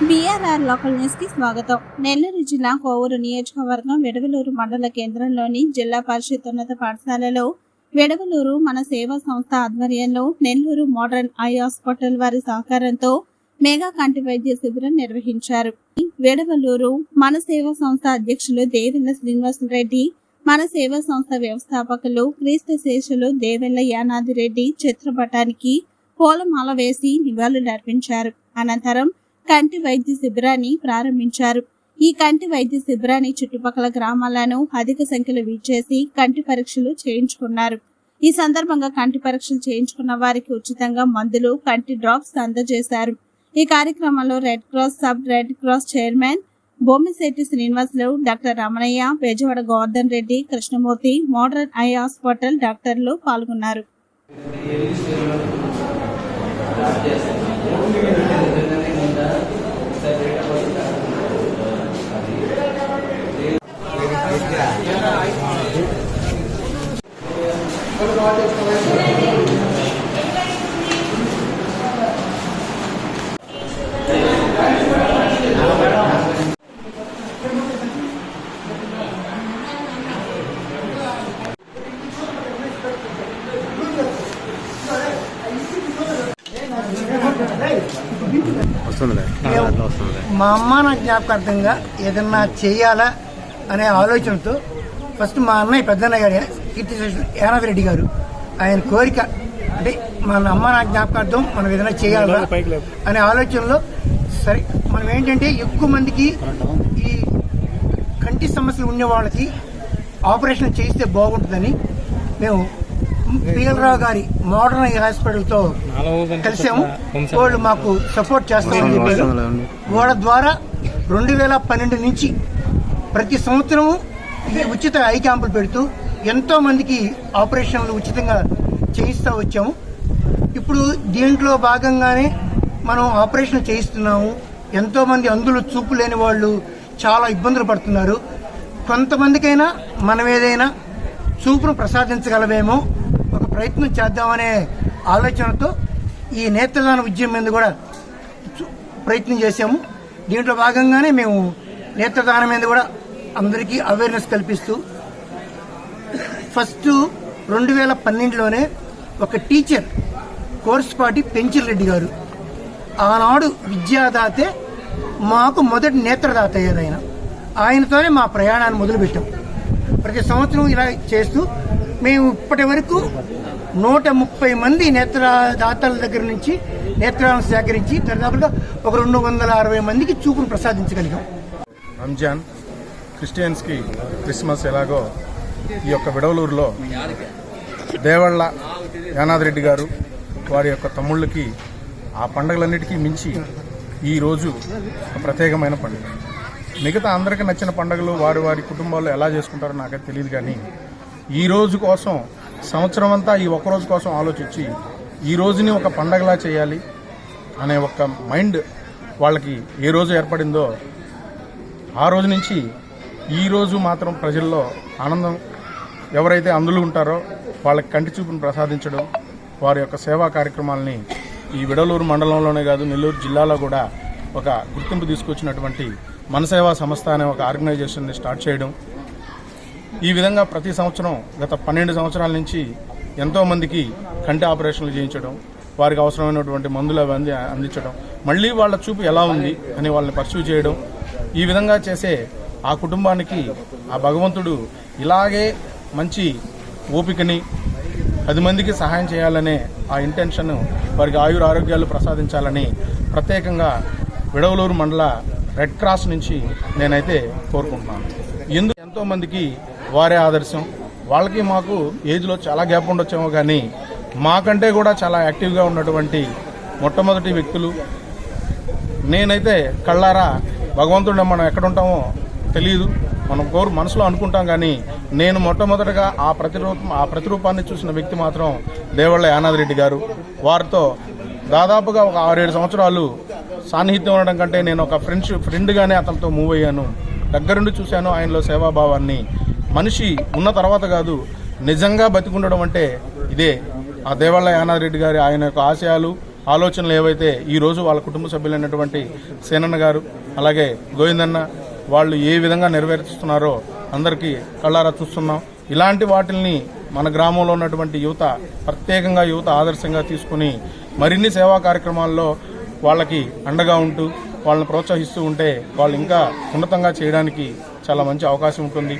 BRR local న్యూస్కి స్వాగతం. నెల్లూరు జిల్లా కోవూరు నియోజకవర్గం వెడవలూరు మండల కేంద్రంలోని జిల్లా పరిషత్ ఉన్నత పాఠశాలలో వెడవలూరు మన సేవా సంస్థ ఆధ్వర్యంలో నెల్లూరు మోడర్న్ ఐ హాస్పిటల్ వారి సహకారంతో మెగా కంటి వైద్య శిబిరం నిర్వహించారు. వెడవలూరు మన సేవా సంస్థ అధ్యక్షులు దేవెల్ల శ్రీనివాసరెడ్డి మన సేవా సంస్థ వ్యవస్థాపకులు క్రీస్తు శేషులు దేవెల్ల యానాదిరెడ్డి చిత్రపటానికి పూలమాల వేసి నివాళులర్పించారు. అనంతరం కంటి వైద్య శిబిరాన్ని ప్రారంభించారు. ఈ కంటి వైద్య శిబిరాన్ని చుట్టుపక్కల గ్రామాలను అధిక సంఖ్యలో వీచేసి కంటి పరీక్షలు చేయించుకున్నారు. ఈ సందర్భంగా కంటి పరీక్షలు చేయించుకున్న వారికి ఉచితంగా మందులు కంటి డ్రాప్స్ అందజేశారు. ఈ కార్యక్రమంలో red cross sub red cross chairman Bommisetti Srinivasulu doctor Ramanaiah Bezawada Govardhan Reddy Krishnamurthy modern eye hospital డాక్టర్లు పాల్గొన్నారు. మా అమ్మ నా జ్ఞాపకార్థంగా ఏదన్నా చేయాలా అనే ఆలోచనతో ఫస్ట్ మా అన్నయ్య పెద్దన్నయ్య గారు కీర్తి యానాథ్ రెడ్డి గారు. ఆయన కోరిక అంటే మన అమ్మ నా జ్ఞాపకార్థం మనం ఏదైనా చేయాలా అనే ఆలోచనలో సరే మనం ఏంటంటే ఎక్కువ మందికి ఈ కంటి సమస్యలు ఉండే వాళ్ళకి ఆపరేషన్ చేస్తే బాగుంటుందని మేము పిఎల్ రావు గారి మోడర్న్ ఐ హాస్పిటల్తో కలిసాము. వాళ్ళు మాకు సపోర్ట్ చేస్తామని చెప్పారు. వాళ్ళ ద్వారా రెండు వేల పన్నెండు నుంచి ప్రతి సంవత్సరం ఈ ఉచిత ఐ క్యాంపులు పెడుతూ ఎంతో మందికి ఆపరేషన్లు ఉచితంగా చేయిస్తూ వచ్చాము. ఇప్పుడు దీంట్లో భాగంగానే మనం ఆపరేషన్ చేయిస్తున్నాము. ఎంతో మంది అందులో చూపు లేని వాళ్ళు చాలా ఇబ్బందులు పడుతున్నారు. కొంతమందికైనా మనం ఏదైనా చూపును ప్రసాదించగలమేమో ఒక ప్రయత్నం చేద్దామనే ఆలోచనతో ఈ నేత్రదాన ఉద్యమం మీద కూడా ప్రయత్నం చేశాము. దీంట్లో భాగంగానే మేము నేత్రదానం మీద కూడా అందరికీ అవేర్నెస్ కల్పిస్తూ ఫస్ట్ రెండు వేల పన్నెండులోనే ఒక టీచర్ కోర్సుపాటి పెంచిల్ రెడ్డి గారు. ఆనాడు విద్యాదాతే మాకు మొదటి నేత్రదాత ఏదైనా ఆయన. ఆయనతోనే మా ప్రయాణాన్ని మొదలుపెట్టాం. ప్రతి సంవత్సరం ఇలా చేస్తూ మేము ఇప్పటి వరకు నూట ముప్పై మంది నేత్రదాతల దగ్గర నుంచి నేత్రాలను సేకరించి దాదాపుగా ఒక రెండు వందల అరవై మందికి చూపును ప్రసాదించగలిగాం. రంజాన్ క్రిస్టియన్స్కి క్రిస్మస్ ఎలాగో ఈ యొక్క విడవలూరులో దేవళ్ళ యానాథ్రెడ్డి గారు వారి యొక్క తమ్ముళ్ళకి ఆ పండుగలన్నిటికీ మించి ఈ రోజు ప్రత్యేకమైన పండుగ. మిగతా అందరికీ నచ్చిన పండుగలు వారి వారి కుటుంబాల్లో ఎలా చేసుకుంటారో నాకైతే తెలియదు కానీ ఈ రోజు కోసం సంవత్సరం అంతా ఈ ఒక్క రోజు కోసం ఆలోచించి ఈ రోజుని ఒక పండగలా చేయాలి అనే ఒక మైండ్ వాళ్ళకి ఏ రోజు ఏర్పడిందో ఆ రోజు నుంచి ఈ రోజు మాత్రం ప్రజల్లో ఆనందం ఎవరైతే అందులో ఉంటారో వాళ్ళకి కంటి చూపును ప్రసాదించడం వారి యొక్క సేవా కార్యక్రమాలని ఈ విడలూరు మండలంలోనే కాదు నెల్లూరు జిల్లాలో కూడా ఒక గుర్తింపు తీసుకొచ్చినటువంటి మనసేవా సంస్థ అనే ఒక ఆర్గనైజేషన్ని స్టార్ట్ చేయడం. ఈ విధంగా ప్రతి సంవత్సరం గత పన్నెండు సంవత్సరాల నుంచి ఎంతోమందికి కంటి ఆపరేషన్లు చేయించడం వారికి అవసరమైనటువంటి మందులు అవి అందించడం మళ్ళీ వాళ్ళ చూపు ఎలా ఉంది అని వాళ్ళని పర్సూ చేయడం ఈ విధంగా చేసే ఆ కుటుంబానికి ఆ భగవంతుడు ఇలాగే మంచి ఓపికని పది మందికి సహాయం చేయాలనే ఆ ఇంటెన్షన్ వారికి ఆయుర ఆరోగ్యాలు ప్రసాదించాలని ప్రత్యేకంగా విడవలూరు మండల రెడ్ క్రాస్ నుంచి నేనైతే కోరుకుంటున్నాను. ఎందుకు ఎంతో మందికి వారే ఆదర్శం. వాళ్ళకి మాకు ఏజ్లో చాలా గ్యాప్ ఉండొచ్చేమో కానీ మాకంటే కూడా చాలా యాక్టివ్గా ఉన్నటువంటి మొట్టమొదటి వ్యక్తులు. నేనైతే కళ్ళారా భగవంతుడు మనం ఎక్కడ ఉంటామో తెలియదు. మనం కోరు మనసులో అనుకుంటాం కానీ నేను మొట్టమొదటగా ఆ ప్రతిరూపం ఆ ప్రతిరూపాన్ని చూసిన వ్యక్తి మాత్రం దేవళ్ళ యానాదిరెడ్డి గారు. వారితో దాదాపుగా ఒక ఆరేడు సంవత్సరాలు సాన్నిహిత్యం ఉండడం కంటే నేను ఒక ఫ్రెండ్స్ ఫ్రెండ్గానే అతనితో మూవ్ అయ్యాను. దగ్గరుండి చూశాను ఆయనలో సేవాభావాన్ని. మనిషి ఉన్న తర్వాత కాదు నిజంగా బతికుండడం అంటే ఇదే. ఆ దేవాళ్ళ యానాదిరెడ్డి గారి ఆయన యొక్క ఆశయాలు ఆలోచనలు ఏవైతే ఈరోజు వాళ్ళ కుటుంబ సభ్యులైనటువంటి సేనన్న గారు అలాగే గోవిందన్న వాళ్ళు ఏ విధంగా నెరవేరుస్తున్నారో అందరికీ కళ్ళారా చూస్తున్నాం. ఇలాంటి వాటిల్ని మన గ్రామంలో ఉన్నటువంటి యువత ప్రత్యేకంగా యువత ఆదర్శంగా తీసుకుని మరిన్ని సేవా కార్యక్రమాల్లో వాళ్ళకి అండగా ఉంటూ వాళ్ళని ప్రోత్సహిస్తూ ఉంటే వాళ్ళు ఇంకా ఉన్నతంగా చేయడానికి చాలా మంచి అవకాశం ఉంటుంది.